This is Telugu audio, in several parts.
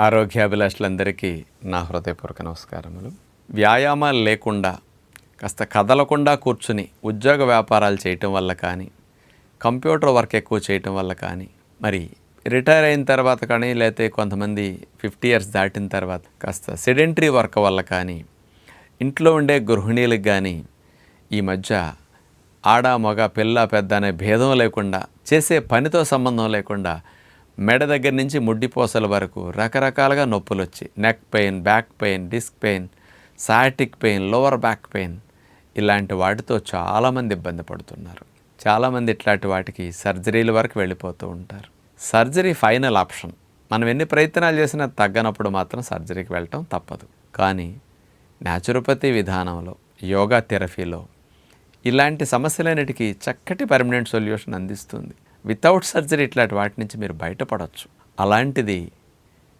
ఆరోగ్యాభిలాషులందరికీ నా హృదయపూర్వక నమస్కారములు. వ్యాయామాలు లేకుండా కాస్త కదలకుండా కూర్చుని ఉద్యోగ వ్యాపారాలు చేయటం వల్ల కానీ కంప్యూటర్ వర్క్ ఎక్కువ చేయటం వల్ల కానీ మరి రిటైర్ అయిన తర్వాత కానీ లేకపోతే కొంతమంది ఫిఫ్టీ ఇయర్స్ దాటిన తర్వాత కాస్త సెడెంటరీ వర్క్ వల్ల కానీ ఇంట్లో ఉండే గృహిణీలకు కానీ ఈ మధ్య ఆడ మగ పిల్ల పెద్ద అనే భేదం లేకుండా చేసే పనితో సంబంధం లేకుండా మెడ దగ్గర నుంచి ముడ్డిపోసల వరకు రకరకాలుగా నొప్పులు వచ్చి neck pain back pain disc pain sciatic pain lower back pain ఇలాంటి వాటితో చాలామంది ఇబ్బంది పడుతున్నారు. చాలామంది ఇట్లాంటి వాటికి సర్జరీల వరకు వెళ్ళిపోతూ ఉంటారు. సర్జరీ ఫైనల్ ఆప్షన్ మనం ఎన్ని ప్రయత్నాలు చేసినా తగ్గనప్పుడు మాత్రం సర్జరీకి వెళ్ళటం తప్పదు. కానీ న్యాచురోపతి విధానంలో యోగా థెరపీలో ఇలాంటి సమస్యలన్నిటికీ చక్కటి పర్మనెంట్ సొల్యూషన్ అందిస్తుంది. వితౌట్ సర్జరీ ఇట్లాంటి వాటి నుంచి మీరు బయటపడవచ్చు అలాంటిది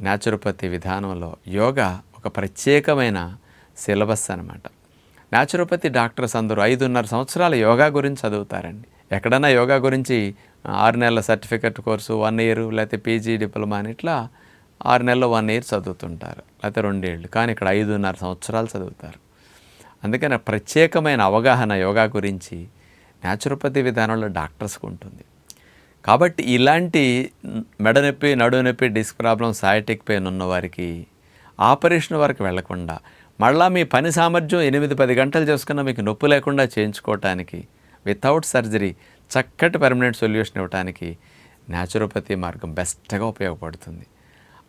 న్యాచురోపతి విధానంలో యోగా ఒక ప్రత్యేకమైన సిలబస్ అనమాట న్యాచురోపతి డాక్టర్స్ అందరూ ఐదున్నర సంవత్సరాల యోగా గురించి చదువుతారండి. ఎక్కడన్నా యోగా గురించి ఆరు నెలల సర్టిఫికెట్ కోర్సు వన్ ఇయర్ లేకపోతే పీజీ డిప్లొమా అని ఇట్లా ఆరు నెలలు వన్ ఇయర్ చదువుతుంటారు. లేకపోతే రెండేళ్ళు. కానీ ఇక్కడ ఐదున్నర సంవత్సరాలు చదువుతారు. అందుకని ప్రత్యేకమైన అవగాహన యోగా గురించి న్యాచురోపతి విధానంలో డాక్టర్స్కి ఉంటుంది కాబట్టి ఇలాంటి మెడనొప్పి నడునొప్పి డిస్క్ ప్రాబ్లం సయాటిక్ పెయిన్ ఉన్న వారికి ఆపరేషన్ వరకు వెళ్ళకుండా మళ్ళా మీ పని సామర్థ్యం ఎనిమిది పది గంటలు చేసుకున్న మీకు నొప్పి లేకుండా చేయించుకోవటానికి వితౌట్ సర్జరీ చక్కటి పర్మనెంట్ సొల్యూషన్ ఇవ్వడానికి న్యాచురోపతి మార్గం బెస్ట్గా ఉపయోగపడుతుంది.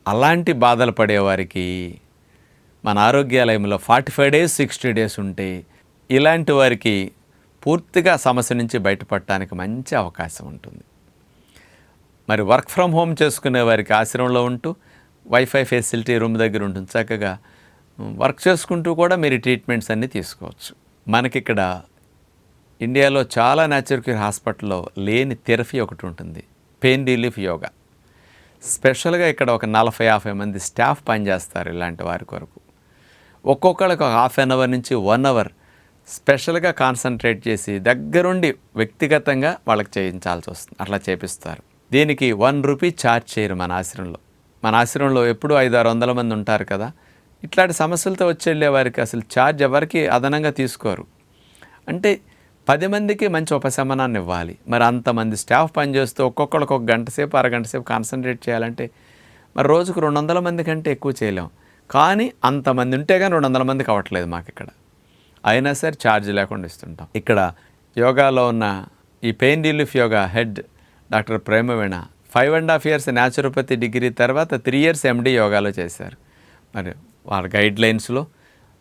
అలాంటి బాధలు పడేవారికి మన ఆరోగ్యాలయంలో forty five days sixty days ఉంటే ఇలాంటి వారికి పూర్తిగా సమస్య నుంచి బయటపడటానికి మంచి అవకాశం ఉంటుంది. మరి వర్క్ ఫ్రమ్ హోమ్ చేసుకునే వారికి ఆశ్రమంలో ఉంటూ వైఫై ఫెసిలిటీ రూమ్ దగ్గర ఉంటుంది. చక్కగా వర్క్ చేసుకుంటూ కూడా మీరు ట్రీట్మెంట్స్ అన్నీ తీసుకోవచ్చు. మనకిక్కడ ఇండియాలో చాలా న్యాచురల్ క్యూర్ హాస్పిటల్లో లేని థెరపీ ఒకటి ఉంటుంది. Pain relief yoga. స్పెషల్గా ఇక్కడ ఒక నలభై యాభై మంది స్టాఫ్ పనిచేస్తారు ఇలాంటి వారి కొరకు. ఒక్కొక్కళ్ళకి ఒక హాఫ్ అన్ అవర్ నుంచి వన్ అవర్ స్పెషల్గా కాన్సన్ట్రేట్ చేసి దగ్గరుండి వ్యక్తిగతంగా వాళ్ళకి చేయించాల్సి వస్తుంది. అట్లా చేపిస్తారు. దీనికి వన్ రూపీ ఛార్జ్ చేయరు మన ఆశ్రమంలో. మన ఆశ్రమంలో ఎప్పుడూ ఐదు ఆరు వందల మంది ఉంటారు కదా. ఇట్లాంటి సమస్యలతో వచ్చేళ్ళే వారికి అసలు ఛార్జ్ ఎవరికి అదనంగా తీసుకోరు. అంటే పది మందికి మంచి ఉపశమనాన్ని ఇవ్వాలి. మరి అంతమంది స్టాఫ్ పనిచేస్తూ ఒక్కొక్కరికి ఒక గంట సేపు అరగంట సేపు కాన్సన్ట్రేట్ చేయాలంటే మరి రోజుకు రెండు వందల మంది కంటే ఎక్కువ చేయలేం. కానీ అంతమంది ఉంటే కానీ రెండు వందల మందికి అవ్వట్లేదు మాకు ఇక్కడ. అయినా సరే ఛార్జ్ లేకుండా ఇస్తుంటాం. ఇక్కడ యోగాలో ఉన్న ఈ pain relief yoga head doctor Premaveena. Five and half years naturopathy degree తర్వాత త్రీ ఇయర్స్ ఎండి యోగాలో చేశారు. మరి వాళ్ళ గైడ్ లైన్స్లో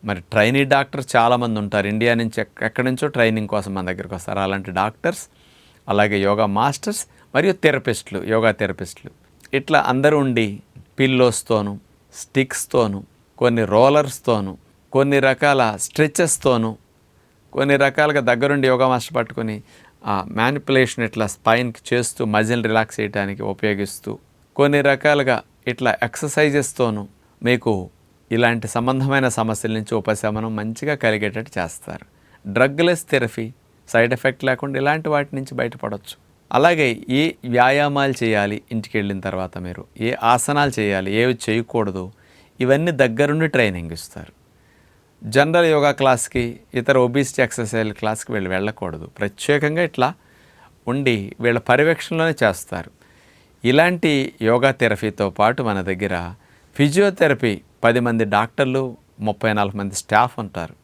మరి ట్రైనీ డాక్టర్ చాలామంది ఉంటారు. ఇండియా నుంచి ఎక్కడి నుంచో ట్రైనింగ్ కోసం మన దగ్గరికి వస్తారు. అలాంటి డాక్టర్స్ అలాగే యోగా మాస్టర్స్ మరియు థెరపిస్టులు యోగా థెరపిస్టులు. ఇట్లా అందరూ ఉండి పిల్లోస్తోను స్టిక్స్తోను కొన్ని రోలర్స్తోను కొన్ని రకాల స్ట్రెచెస్తోను కొన్ని రకాలుగా దగ్గరుండి యోగా మాస్టర్ పట్టుకొని మ్యానిపులేషన్ ఇట్లా స్పైన్కి చేస్తూ మజిల్ రిలాక్స్ చేయడానికి ఉపయోగిస్తూ కొన్ని రకాలుగా ఇట్లా ఎక్సర్సైజెస్తోనూ మీకు ఇలాంటి సంబంధమైన సమస్యల నుంచి ఉపశమనం మంచిగా కలిగేటట్టు చేస్తారు. డ్రగ్లెస్ థెరపీ సైడ్ ఎఫెక్ట్ లేకుండా ఇలాంటి వాటి నుంచి బయటపడవచ్చు అలాగే ఏ వ్యాయామాలు చేయాలి ఇంటికి వెళ్ళిన తర్వాత మీరు ఏ ఆసనాలు చేయాలి ఏవి చేయకూడదు ఇవన్నీ దగ్గరుండి ట్రైనింగ్ ఇస్తారు. జనరల్ యోగా క్లాస్కి ఇతర ఒబీసిటీ ఎక్సర్సైజ్ క్లాస్కి వీళ్ళు వెళ్ళకూడదు. ప్రత్యేకంగా ఇట్లా ఉండి వీళ్ళ పర్యవేక్షణలోనే చేస్తారు. ఇలాంటి యోగా థెరపీతో పాటు మన దగ్గర ఫిజియోథెరపీ పది మంది డాక్టర్లు ముప్పై నాలుగు మంది స్టాఫ్ ఉంటారు.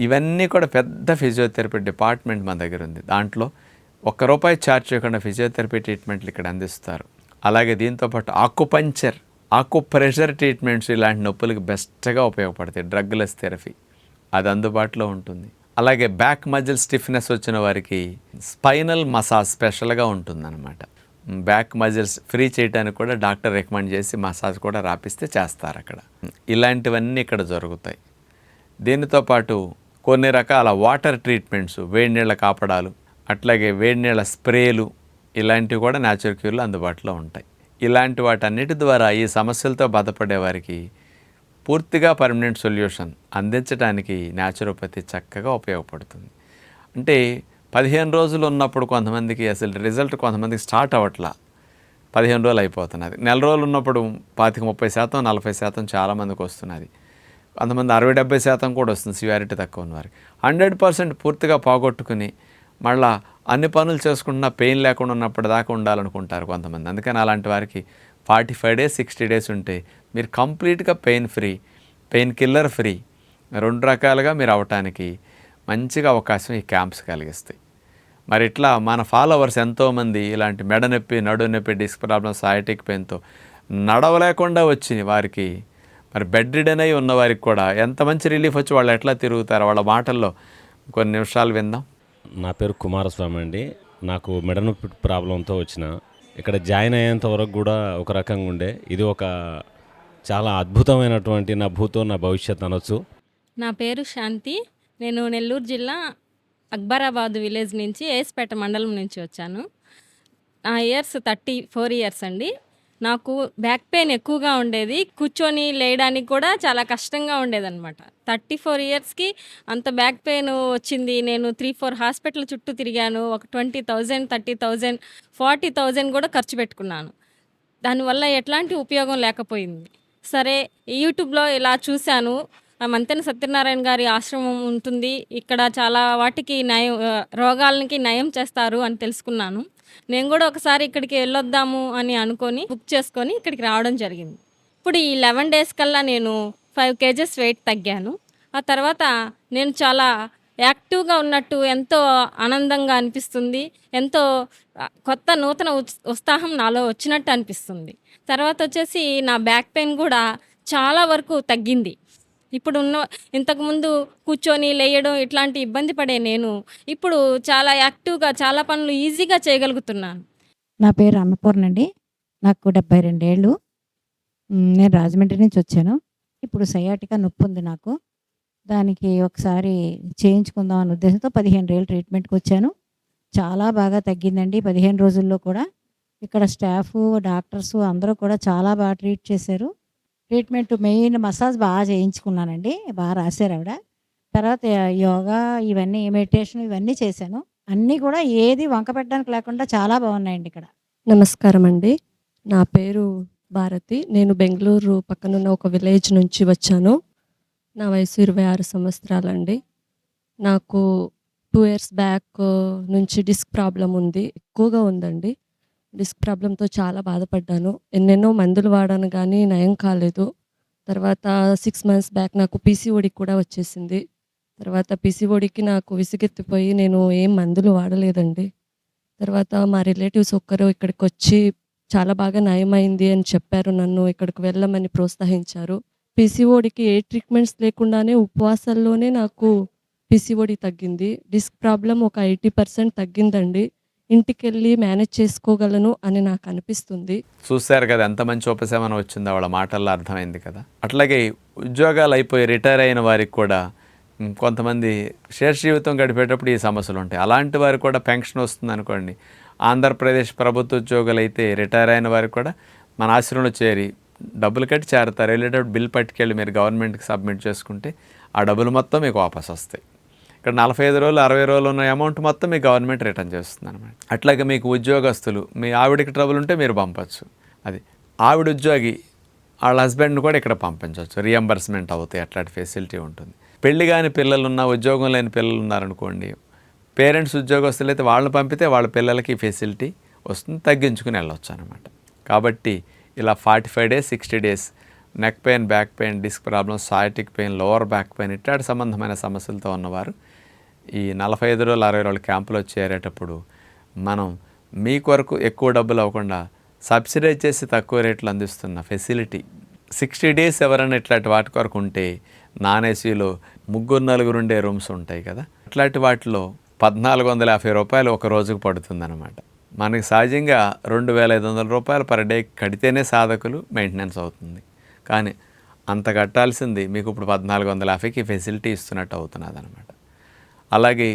ఇవన్నీ కూడా పెద్ద ఫిజియోథెరపీ డిపార్ట్మెంట్ మన దగ్గర ఉంది. దాంట్లో ఒక్క రూపాయి ఛార్జ్ చేయకుండా ఫిజియోథెరపీ ట్రీట్మెంట్లు ఇక్కడ అందిస్తారు. అలాగే దీంతోపాటు ఆకుపంచర్ ఆకు ప్రెషర్ ట్రీట్మెంట్స్ ఇలాంటి నొప్పులకు బెస్ట్గా ఉపయోగపడతాయి. డ్రగ్లెస్ థెరపీ అది అందుబాటులో ఉంటుంది. అలాగే బ్యాక్ మజిల్ స్టిఫ్నెస్ వచ్చిన వారికి స్పైనల్ మసాజ్ స్పెషల్గా ఉంటుందన్నమాట. బ్యాక్ మజిల్స్ ఫ్రీ చేయడానికి కూడా డాక్టర్ రికమెండ్ చేసి మసాజ్ కూడా రాపిస్తే చేస్తారు అక్కడ. ఇలాంటివన్నీ ఇక్కడ జరుగుతాయి. దీనితో పాటు కొన్ని రకాల వాటర్ ట్రీట్మెంట్స్ వేడి నీళ్ళ కాపడాలు అట్లాగే వేడి నీళ్ళ స్ప్రేలు ఇలాంటివి కూడా న్యాచురల్ క్యూర్లు అందుబాటులో ఉంటాయి. ఇలాంటి వాటన్నిటి ద్వారా ఈ సమస్యలతో బాధపడే వారికి పూర్తిగా పర్మనెంట్ సొల్యూషన్ అందించడానికి న్యాచురోపతి చక్కగా ఉపయోగపడుతుంది. అంటే పదిహేను రోజులు ఉన్నప్పుడు కొంతమందికి అసలు రిజల్ట్ కొంతమందికి స్టార్ట్ అవ్వట్లా. పదిహేను రోజులు అయిపోతున్నది. నెల రోజులు ఉన్నప్పుడు పాతిక ముప్పై శాతం నలభై శాతం చాలామందికి వస్తున్నది. కొంతమంది అరవై డెబ్బై శాతం కూడా వస్తుంది సివియారిటీ తక్కువ ఉన్న వారికి హండ్రెడ్ పర్సెంట్ పూర్తిగా పోగొట్టుకుని మళ్ళా అన్ని పనులు చేసుకుంటున్నా పెయిన్ లేకుండా ఉన్నప్పుడు దాకా ఉండాలనుకుంటారు కొంతమంది. అందుకని అలాంటి వారికి forty five days sixty days ఉంటే మీరు కంప్లీట్గా pain free pain killer free రెండు రకాలుగా మీరు అవటానికి మంచిగా అవకాశం ఈ క్యాంప్స్ కలిగిస్తాయి. మరి ఇట్లా మన ఫాలోవర్స్ ఎంతోమంది ఇలాంటి మెడ నొప్పి నడు నొప్పి డిస్క్ ప్రాబ్లమ్స్ సయాటిక్ పెయిన్తో నడవలేకుండా వచ్చినాయి వారికి మరి బెడ్ రిడన్ అయి ఉన్న వారికి కూడా ఎంత మంచి రిలీఫ్ వచ్చి వాళ్ళు ఎట్లా తిరుగుతారో? వాళ్ళ మాటల్లో కొన్ని నిమిషాలు విందాం. నా పేరు కుమారస్వామి అండి. నాకు మెడ నొప్పి ప్రాబ్లంతో వచ్చిన. ఇక్కడ జాయిన్ అయ్యేంత వరకు కూడా ఒక రకంగా ఉండే. ఇది ఒక చాలా అద్భుతమైనటువంటి నా భూతో నా భవిష్యత్ అనొచ్చు. నా పేరు శాంతి. నేను నెల్లూరు జిల్లా అక్బరాబాద్ విలేజ్ నుంచి ఏస్పేట మండలం నుంచి వచ్చాను. నా ఇయర్స్ థర్టీ ఫోర్ ఇయర్స్ అండి. నాకు బ్యాక్ పెయిన్ ఎక్కువగా ఉండేది. కూర్చొని లేయడానికి కూడా చాలా కష్టంగా ఉండేదన్నమాట. థర్టీ ఫోర్ ఇయర్స్కి అంత బ్యాక్ పెయిన్ వచ్చింది. నేను త్రీ ఫోర్ హాస్పిటల్ చుట్టూ తిరిగాను. ఒక twenty thousand thirty thousand forty thousand కూడా ఖర్చు పెట్టుకున్నాను. దానివల్ల ఎట్లాంటి ఉపయోగం లేకపోయింది. సరే యూట్యూబ్లో ఇలా చూశాను. మంతెన సత్యనారాయణ గారి ఆశ్రమం ఉంటుంది. ఇక్కడ చాలా వాటికి నయం రోగాలకి నయం చేస్తారు అని తెలుసుకున్నాను. నేను కూడా ఒకసారి ఇక్కడికి వెళ్ళొద్దాము అని అనుకొని బుక్ చేసుకొని ఇక్కడికి రావడం జరిగింది. ఇప్పుడు ఈ లెవెన్ డేస్ కల్లా నేను ఫైవ్ కేజెస్ వెయిట్ తగ్గాను. ఆ తర్వాత నేను చాలా యాక్టివ్గా ఉన్నట్టు ఎంతో ఆనందంగా అనిపిస్తుంది. ఎంతో కొత్త నూతన ఉత్సాహం నాలో వచ్చినట్టు అనిపిస్తుంది. తర్వాత వచ్చేసి నా బ్యాక్ పెయిన్ కూడా చాలా వరకు తగ్గింది. ఇప్పుడు ఉన్న ఇంతకుముందు కూర్చొని లేయడం ఇట్లాంటి ఇబ్బంది పడే నేను ఇప్పుడు చాలా యాక్టివ్గా చాలా పనులు ఈజీగా చేయగలుగుతున్నాను. నా పేరు అన్నపూర్ణ అండి. నాకు డెబ్బై రెండేళ్ళు. నేను రాజమండ్రి నుంచి వచ్చాను. ఇప్పుడు సయాటిగా నొప్పి ఉంది నాకు. దానికి ఒకసారి చేయించుకుందాం అనే ఉద్దేశంతో పదిహేను రోజులు ట్రీట్మెంట్కి వచ్చాను. చాలా బాగా తగ్గిందండి. పదిహేను రోజుల్లో కూడా. ఇక్కడ స్టాఫ్ డాక్టర్స్ అందరూ కూడా చాలా బాగా ట్రీట్ చేశారు. ట్రీట్మెంట్ మెయిన్ మసాజ్ బాగా చేయించుకున్నానండి. బాగా రాశారు ఆవిడ. తర్వాత యోగా ఇవన్నీ మెడిటేషన్ ఇవన్నీ చేశాను. అన్నీ కూడా ఏది వంక పెట్టడానికి లేకుండా చాలా బాగున్నాయండి ఇక్కడ. నమస్కారం అండి. నా పేరు భారతి. నేను బెంగళూరు పక్కనున్న ఒక విలేజ్ నుంచి వచ్చాను. నా వయసు ఇరవై ఆరు సంవత్సరాలండి. నాకు టూ ఇయర్స్ బ్యాక్ నుంచి డిస్క్ ప్రాబ్లం ఉంది. ఎక్కువగా ఉందండి. డిస్క్ ప్రాబ్లంతో చాలా బాధపడ్డాను. ఎన్నెన్నో మందులు వాడాను కానీ నయం కాలేదు. తర్వాత సిక్స్ మంత్స్ బ్యాక్ నాకు పీసీఓడి కూడా వచ్చేసింది. తర్వాత పీసీఓడికి నాకు విసిగెత్తిపోయి నేను ఏం మందులు వాడలేదండి. తర్వాత మా రిలేటివ్స్ ఒక్కరు ఇక్కడికి వచ్చి చాలా బాగా నయమైంది అని చెప్పారు నన్ను ఇక్కడికి వెళ్ళమని ప్రోత్సహించారు. పీసీఓడికి ఏ ట్రీట్మెంట్స్ లేకుండానే ఉపవాసాల్లోనే నాకు పీసీఓడి తగ్గింది. డిస్క్ ప్రాబ్లం ఒక ఎయిటీ పర్సెంట్ తగ్గిందండి. ఇంటికి వెళ్ళి మేనేజ్ చేసుకోగలను అని నాకు అనిపిస్తుంది చూశారు కదా ఎంత మంచి ఉపశమనం వచ్చిందో వాళ్ళ మాటల్లో అర్థమైంది కదా. అట్లాగే ఉద్యోగాలు అయిపోయి రిటైర్ అయిన వారికి కూడా కొంతమంది శేష జీవితం గడిపేటప్పుడు ఈ సమస్యలు ఉంటాయి. అలాంటి వారికి కూడా పెన్షన్ వస్తుంది అనుకోండి. ఆంధ్రప్రదేశ్ ప్రభుత్వ ఉద్యోగులు అయితే రిటైర్ అయిన వారికి కూడా మన ఆశ్రమంలో చేరి డబ్బులు కట్టి చేరతారు. వెళ్ళేటప్పుడు బిల్ పట్టుకెళ్ళి మీరు గవర్నమెంట్కి సబ్మిట్ చేసుకుంటే ఆ డబ్బులు మొత్తం మీకు వాపస్ వస్తాయి ఇక్కడ నలభై ఐదు రోజులు అరవై రోజులు ఉన్న అమౌంట్ మొత్తం మీ గవర్నమెంట్ రిటర్న్ చేస్తుంది అనమాట అట్లాగే మీకు ఉద్యోగస్తులు మీ ఆవిడకి ట్రబుల్ ఉంటే మీరు పంపచ్చు. అది ఆవిడ ఉద్యోగి వాళ్ళ హస్బెండ్ని కూడా ఇక్కడ పంపించవచ్చు రియంబర్స్మెంట్ అవుతాయి అట్లాంటి ఫెసిలిటీ ఉంటుంది. పెళ్ళి కాని పిల్లలు ఉన్న ఉద్యోగం లేని పిల్లలు ఉన్నారనుకోండి పేరెంట్స్ ఉద్యోగస్తులు అయితే వాళ్ళని పంపితే వాళ్ళ పిల్లలకి ఫెసిలిటీ వస్తుంది తగ్గించుకుని వెళ్ళొచ్చు అనమాట కాబట్టి ఇలా forty five days sixty days neck pain back pain disc problem sciatic pain lower back pain ఇట్లాంటి సంబంధమైన సమస్యలతో ఉన్నవారు ఈ నలభై ఐదు రోజులు అరవై రోజుల క్యాంపులో చేరేటప్పుడు మనం మీ కొరకు ఎక్కువ డబ్బులు అవ్వకుండా సబ్సిడైజ్ చేసి తక్కువ రేట్లు అందిస్తున్న ఫెసిలిటీ సిక్స్టీ డేస్ ఎవరైనా ఇట్లాంటి వాటి కొరకు ఉంటే నాన్ ఏసీలో ముగ్గురు నలుగురు ఉండే రూమ్స్ ఉంటాయి కదా అట్లాంటి వాటిలో పద్నాలుగు వందల యాభై రూపాయలు ఒక రోజుకు పడుతుందన్నమాట. మనకి సహజంగా రెండు వేల ఐదు వందల రూపాయలు పర్ డే కడితేనే సాధకులు మెయింటెనెన్స్ అవుతుంది. కానీ అంత కట్టాల్సింది మీకు ఇప్పుడు పద్నాలుగు వందల యాభైకి ఫెసిలిటీ ఇస్తున్నట్టు అవుతున్నది అనమాట అలాగే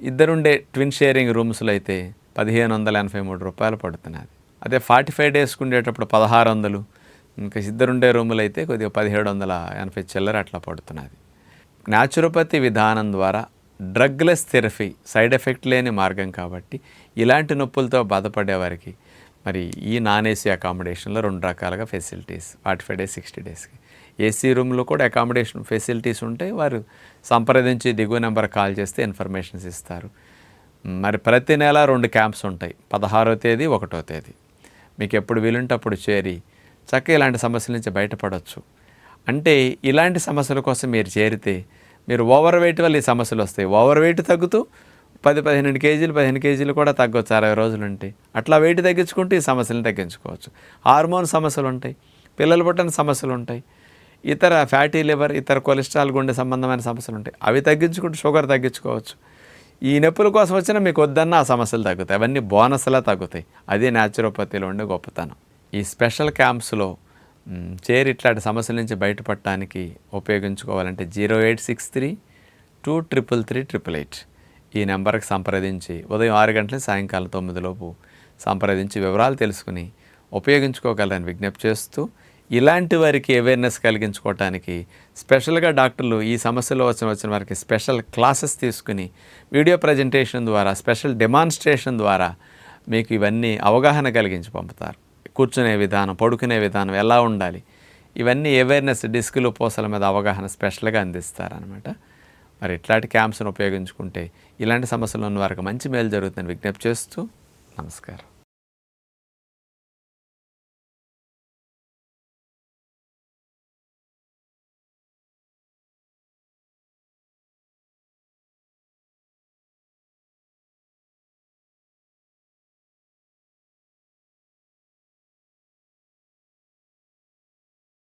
ఇద్దరుండే ట్విన్ షేరింగ్ రూమ్స్లో అయితే పదిహేను వందల ఎనభై మూడు రూపాయలు పడుతున్నది అదే ఫార్టీ ఫైవ్ డేస్కి ఉండేటప్పుడు పదహారు వందలు ఇంకా ఇద్దరుండే రూములు అయితే కొద్దిగా పదిహేడు వందల ఎనభై చిల్లర అట్లా పడుతున్నది న్యాచురోపతి విధానం ద్వారా డ్రగ్లెస్ థెరపీ సైడ్ ఎఫెక్ట్ లేని మార్గం కాబట్టి ఇలాంటి నొప్పులతో బాధపడే వారికి మరి ఈ నాన్ ఏసీ అకామిడేషన్లో రెండు రకాలుగా facilities forty five days sixty డేస్కి. ఏసీ రూమ్లో కూడా అకామిడేషన్ ఫెసిలిటీస్ ఉంటాయి. వారు సంప్రదించి దిగువ నెంబర్ కాల్ చేస్తే ఇన్ఫర్మేషన్స్ ఇస్తారు. మరి ప్రతి నెల రెండు క్యాంప్స్ ఉంటాయి. పదహారో తేదీ ఒకటో తేదీ. మీకు ఎప్పుడు వీలుంటే అప్పుడు చేరి చక్కగా ఇలాంటి సమస్యల నుంచి బయటపడవచ్చు అంటే ఇలాంటి సమస్యల కోసం మీరు చేరితే మీరు ఓవర్ వెయిట్ వల్ల ఈ సమస్యలు వస్తాయి. ఓవర్ వెయిట్ తగ్గుతూ పది పదిహేను కేజీలు పదిహేను కేజీలు కూడా తగ్గొచ్చు అరవై రోజులు ఉంటాయి అట్లా వెయిట్ తగ్గించుకుంటే ఈ సమస్యలను తగ్గించుకోవచ్చు. హార్మోన్ సమస్యలు ఉంటాయి. పిల్లలు పుట్టిన సమస్యలు ఉంటాయి. ఇతర ఫ్యాటీ లివర్ ఇతర కొలెస్ట్రాల్ గుండె సంబంధమైన సమస్యలు ఉంటాయి. అవి తగ్గించుకుంటే షుగర్ తగ్గించుకోవచ్చు. ఈ నొప్పుల కోసం వచ్చినా మీకు వద్దన్న ఆ సమస్యలు తగ్గుతాయి. అవన్నీ బోనస్లా తగ్గుతాయి. అదే న్యాచురోపతిలో ఉండే గొప్పతనం. ఈ స్పెషల్ క్యాంప్స్లో చేరి ఇట్లాంటి సమస్యల నుంచి బయటపడటానికి ఉపయోగించుకోవాలంటే zero eight six three two triple three triple eight. ఈ నెంబర్కి సంప్రదించి ఉదయం ఆరు గంటల సాయంకాలం తొమ్మిదిలోపు సంప్రదించి వివరాలు తెలుసుకుని ఉపయోగించుకోగలరని విజ్ఞప్తి చేస్తూ ఇలాంటి వారికి అవేర్నెస్ కలిగించుకోవటానికి స్పెషల్గా డాక్టర్లు ఈ సమస్యలో వచ్చిన వచ్చిన వారికి స్పెషల్ క్లాసెస్ తీసుకుని వీడియో ప్రజెంటేషన్ ద్వారా స్పెషల్ డెమాన్స్ట్రేషన్ ద్వారా మీకు ఇవన్నీ అవగాహన కలిగించి పంపుతారు. కూర్చునే విధానం పడుకునే విధానం ఎలా ఉండాలి? ఇవన్నీ అవేర్నెస్ డిస్కులు పూసల మీద అవగాహన స్పెషల్గా అందిస్తారనమాట మరి ఇట్లాంటి క్యాంప్స్ను ఉపయోగించుకుంటే ఇలాంటి సమస్యలు ఉన్న వారికి మంచి మేలు జరుగుతుందని విజ్ఞప్తి చేస్తూ నమస్కారం.